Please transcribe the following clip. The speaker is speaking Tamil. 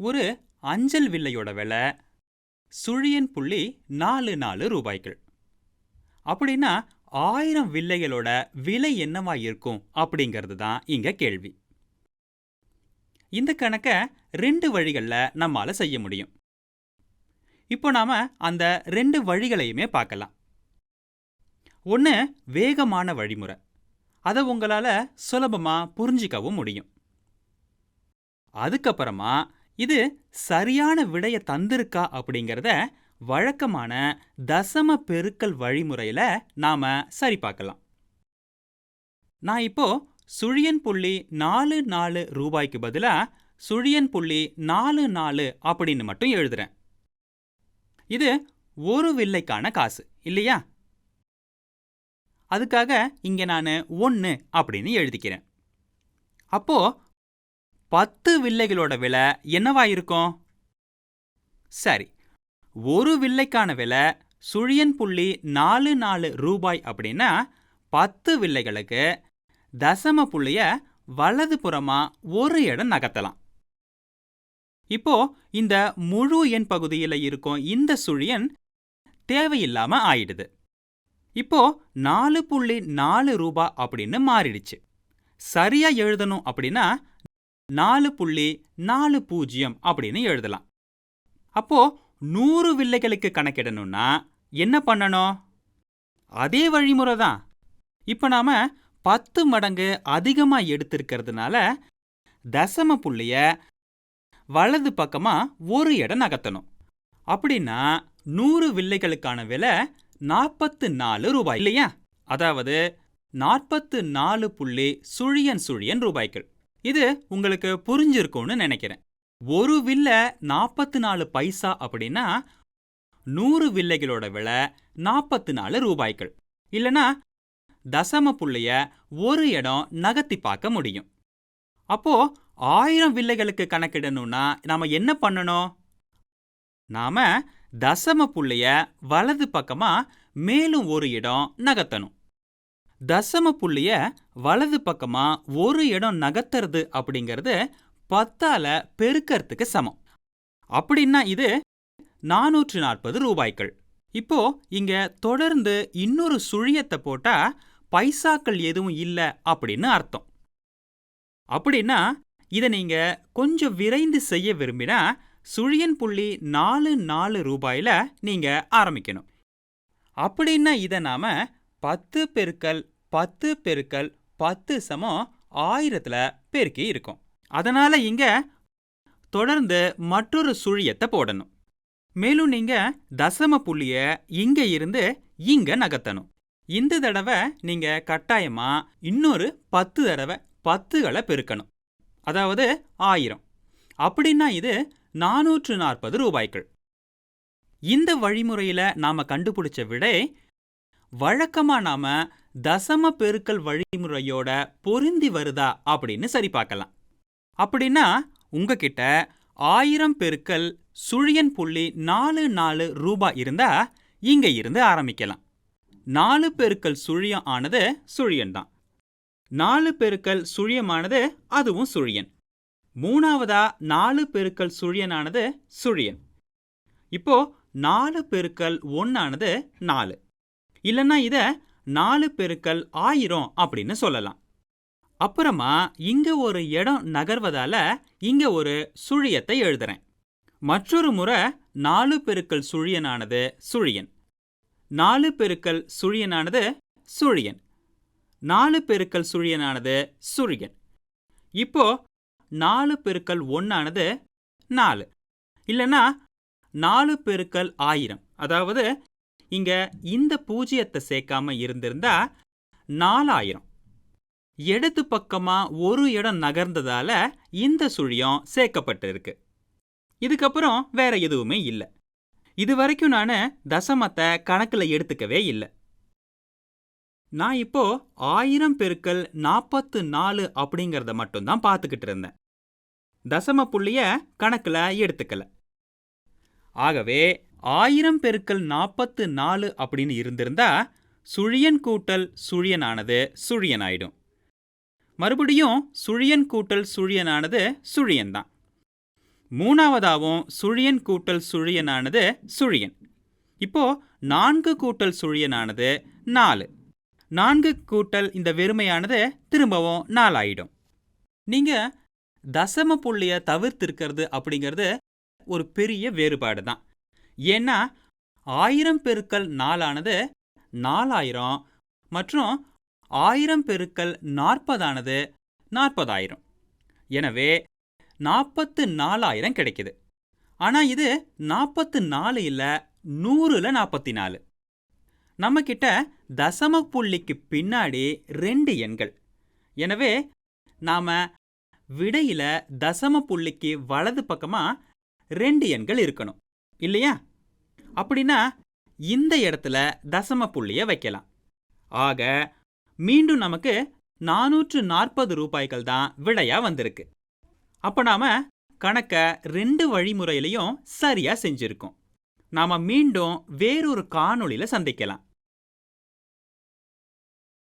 ஒரு அஞ்சல் வில்லையோட விலை சுழியன் புள்ளி நாலு நாலு ரூபாய்கள். அப்படின்னா ஆயிரம் வில்லைகளோட விலை என்னவா இருக்கும் அப்படிங்கிறது தான் இங்க கேள்வி. இந்த கணக்கை ரெண்டு வழிகளில் நம்மால் செய்ய முடியும். இப்போ நாம் அந்த ரெண்டு வழிகளையுமே பார்க்கலாம். ஒன்று வேகமான வழிமுறை. அதை உங்களால் சுலபமாக புரிஞ்சிக்கவும் முடியும். அதுக்கப்புறமா இது சரியான விடையை தந்திருக்கா அப்படிங்கிறத வழக்கமான தசம பெருக்கல் வழிமுறையில் நாம சரி பார்க்கலாம். நான் இப்போ சுழியன் புள்ளி நாலு நாலு ரூபாய்க்கு பதிலாக சுழியன் புள்ளி நாலு நாலு அப்படின்னு மட்டும் எழுதுறேன். இது ஒரு வில்லைக்கான காசு இல்லையா? அதுக்காக இங்க நான் ஒன்று அப்படின்னு எழுதிக்கிறேன். அப்போ பத்து வில்லைகளோட விலை என்னவா இருக்கும் சரி ஒரு வில்லைக்கான விலை சுழியன் புள்ளி நாலு நாலு ரூபாய் அப்படின்னா பத்து வில்லைகளுக்கு தசம புள்ளிய வலது புறமா ஒரு இடம் நகர்த்தலாம். இப்போ இந்த முழு எண் பகுதியில் இருக்கும் இந்த சுழியன் தேவையில்லாம ஆயிடுது. இப்போ நாலு புள்ளி நாலு ரூபா அப்படின்னு மாறிடுச்சு. சரியா எழுதணும் அப்படின்னா நாலு புள்ளி நாலு பூஜ்ஜியம் அப்படின்னு எழுதலாம். அப்போ நூறு வில்லைகளுக்கு கணக்கிடணும்னா என்ன பண்ணணும்? அதே வழிமுறை தான். இப்போ நாம பத்து மடங்கு அதிகமா எடுத்திருக்கிறதுனால தசம புள்ளிய வலது பக்கமா ஒரு இடம் நகர்த்தணும். அப்படின்னா நூறு வில்லைகளுக்கான விலை நாற்பத்து நாலு ரூபாய் இல்லையா? அதாவது நாற்பத்து நாலு புள்ளி சுழியன் சுழியன் ரூபாய்கள். இது உங்களுக்கு புரிஞ்சிருக்கும்னு நினைக்கிறேன். ஒரு வில்ல நாற்பத்தி நாலு பைசா அப்படின்னா நூறு வில்லைகளோட விலை நாற்பத்தி நாலு ரூபாய்கள். இல்லனா தசம புள்ளைய ஒரு இடம் நகர்த்தி பார்க்க முடியும். அப்போ ஆயிரம் வில்லைகளுக்கு கணக்கிடணும்னா நாம என்ன பண்ணணும்? நாம தசம புள்ளைய வலது பக்கமா மேலும் ஒரு இடம் நகர்த்தணும். தசம புள்ளிய வலது பக்கமா ஒரு இடம் நகர்த்துறது அப்படிங்கிறது பத்தால பெருக்கறதுக்கு சமம். அப்படின்னா இது நானூற்று நாற்பது ரூபாய்கள் இப்போ இங்க தொடர்ந்து இன்னொரு சுழியத்தை போட்டா பைசாக்கள் எதுவும் இல்ல அப்படின்னு அர்த்தம். அப்படின்னா இதை நீங்க கொஞ்சம் விரைந்து செய்ய விரும்பினா சுழியன் புள்ளி நாலு நாலு ரூபாயில நீங்க ஆரம்பிக்கணும். அப்படின்னா இதை நாம பத்து பெருக்கல் பத்து பெருக்கல் பத்து சமம் ஆயிரத்துல பெருக்கி இருக்கும். அதனால இங்க தொடர்ந்து மற்றொரு சுழியத்தை போடணும். மேலும் நீங்க தசம புள்ளிய இங்க இருந்து இங்க நகர்த்தணும். இந்த தடவை நீங்க கட்டாயமா இன்னொரு பத்து தடவை பத்துகளை பெருக்கணும். அதாவது ஆயிரம். அப்படின்னா இது நானூற்று நாற்பது ரூபாய்கள். இந்த வழிமுறையில நாம கண்டுபிடிச்ச விடை வழக்கமா நாம தசம பெருக்கல் வழிமுறையோட பொருந்தி வருதா அப்படின்னு சரி பார்க்கலாம். அப்படின்னா உங்ககிட்ட ஆயிரம் பெருக்கல் சுழியன் புள்ளி நாலு நாலு ரூபாய் இருந்தா இங்க இருந்து ஆரம்பிக்கலாம். நாலு பெருக்கல் சுழியம் ஆனது சுழியன் தான். நாலு பெருக்கல் சுழியமானது அதுவும் சுழியன். மூணாவதா நாலு பெருக்கல் சுழியனானது சுழியன். இப்போ நாலு பெருக்கல் ஒன்னானது நாலு. இல்லைன்னா இத நாலு பெருக்கல் ஆயிரம் அப்படின்னு சொல்லலாம். அப்புறமா இங்க ஒரு இடம் நகர்வதால இங்க ஒரு சுழியத்தை எழுதுறேன். மற்றொரு முறை நாலு பெருக்கல் சுழியனானது சுழியன். நாலு பெருக்கல் சுழியனானது சுழியன். நாலு பெருக்கல் சுழியனானது சுழியன். இப்போ நாலு பெருக்கல் ஒன்னானது நாலு. இல்லைன்னா நாலு பெருக்கல் ஆயிரம். அதாவது இங்க இந்த பூஜ்ஜியத்தை சேர்க்காம இருந்திருந்தா நாலாயிரம். இடது பக்கமா ஒரு இடம் நகர்ந்ததால இந்த சுழியம் சேர்க்கப்பட்டிருக்கு. இதுக்கப்புறம் வேற எதுவுமே இல்லை. இது வரைக்கும் நான் தசமத்தை கணக்கில் எடுத்துக்கவே இல்லை. நான் இப்போ ஆயிரம் பெருக்கல் நாற்பத்து நாலு அப்படிங்கிறத மட்டும்தான் பார்த்துக்கிட்டு இருந்தேன். தசம புள்ளிய கணக்கில் எடுத்துக்கல. ஆகவே ஆயிரம் பெருக்கல் நாற்பத்து நாலு அப்படின்னு இருந்திருந்தா சுழியன் கூட்டல் சுழியனானது சுழியனாயிடும். மறுபடியும் சுழியன் கூட்டல் சுழியனானது சுழியன் தான் மூணாவதாகவும் சுழியன் கூட்டல் சுழியனானது சுழியன். இப்போ நான்கு கூட்டல் சுழியனானது நாலு. நான்கு கூட்டல் இந்த வெறுமையானது திரும்பவும் நாலாயிடும். நீங்கள் தசம புள்ளிய தவிர்த்திருக்கிறது அப்படிங்கிறது ஒரு பெரிய வேறுபாடு தான் ஏன்னா ஆயிரம் பெருக்கல் நாலானது நாலாயிரம் மற்றும் ஆயிரம் பெருக்கல் நாற்பதானது நாற்பதாயிரம். எனவே நாற்பத்து நாலாயிரம் கிடைக்குது. ஆனால் இது நாற்பத்து நாலு இல்லை நூறில் நாற்பத்தி நாலு நம்மக்கிட்ட தசம புள்ளிக்கு பின்னாடி ரெண்டு எண்கள். எனவே நாம் விடையில தசம புள்ளிக்கு வலது பக்கமாக ரெண்டு எண்கள் இருக்கணும். இல்லையா? அப்படின்னா இந்த இடத்துல தசம புள்ளியை வைக்கலாம். ஆக மீண்டும் நமக்கு நானூற்று நாற்பது ரூபாய்கள் தான் விடையாக வந்திருக்கு. அப்போ நாம கணக்கை ரெண்டு வழிமுறையிலையும் சரியா செஞ்சுருக்கோம். நாம மீண்டும் வேறொரு காணொளியில் சந்திக்கலாம்.